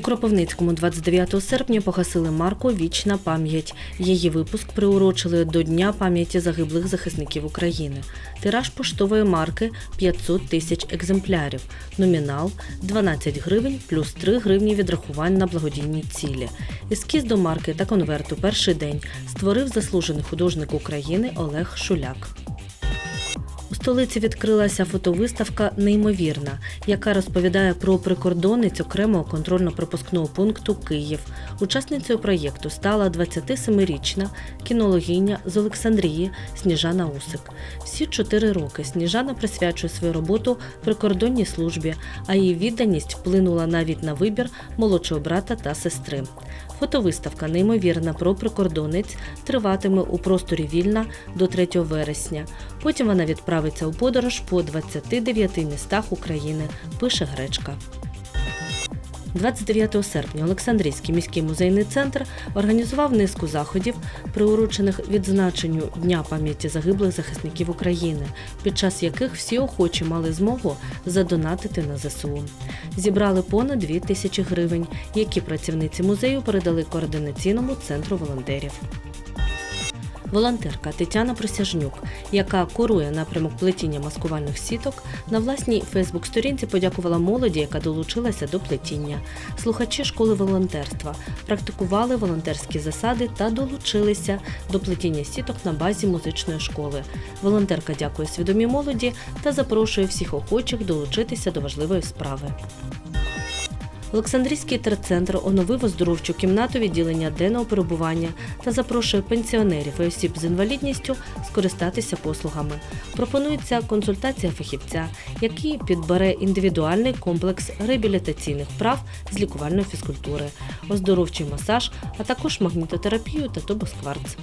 Кропивницькому 29 серпня погасили марку Вічна пам'ять. Її випуск приурочили до Дня пам'яті загиблих захисників України. Тираж поштової марки 500 тисяч екземплярів. Номінал 12 гривень плюс 3 гривні відрахувань на благодійні цілі. Ескіз до марки та конверту перший день створив заслужений художник України Олег Шуляк. У столиці відкрилася фотовиставка Неймовірна, яка розповідає про прикордонниць окремого контрольно-пропускного пункту Київ. Учасницею проєкту стала 27-річна кінологиня з Олександрії Сніжана Усик. Всі чотири роки Сніжана присвячує свою роботу прикордонній службі, а її відданість вплинула навіть на вибір молодшого брата та сестри. Фотовиставка неймовірна про прикордонниць триватиме у просторі вільна до 3 вересня. Потім вона відправиться у подорож по 29 містах України, пише Гречка. 29 серпня Олександрійський міський музейний центр організував низку заходів, приурочених відзначенню Дня пам'яті загиблих захисників України, під час яких всі охочі мали змогу задонатити на ЗСУ. Зібрали понад 2 тисячі гривень, які працівниці музею передали координаційному центру волонтерів. Волонтерка Тетяна Присяжнюк, яка курує напрямок плетіння маскувальних сіток, на власній Фейсбук-сторінці подякувала молоді, яка долучилася до плетіння. Слухачі школи волонтерства практикували волонтерські засади та долучилися до плетіння сіток на базі музичної школи. Волонтерка дякує свідомій молоді та запрошує всіх охочих долучитися до важливої справи. Олександрійський терцентр оновив оздоровчу кімнату відділення денного перебування та запрошує пенсіонерів і осіб з інвалідністю скористатися послугами. Пропонується консультація фахівця, який підбере індивідуальний комплекс реабілітаційних прав з лікувальної фізкультури, оздоровчий масаж, а також магнітотерапію та тобоскварц.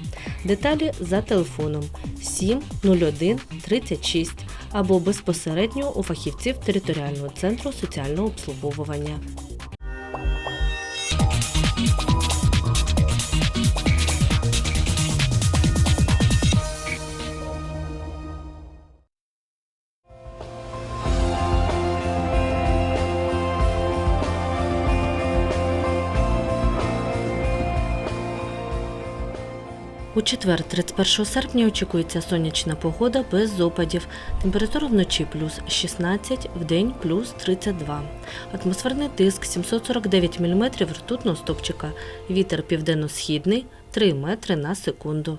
Деталі за телефоном 701 36 або безпосередньо у фахівців територіального центру соціального обслуговування. У четвер, 31 серпня, очікується сонячна погода без опадів. Температура вночі плюс 16, вдень плюс 32. Атмосферний тиск 749 мм ртутного стопчика. Вітер південно-східний 3 метри на секунду.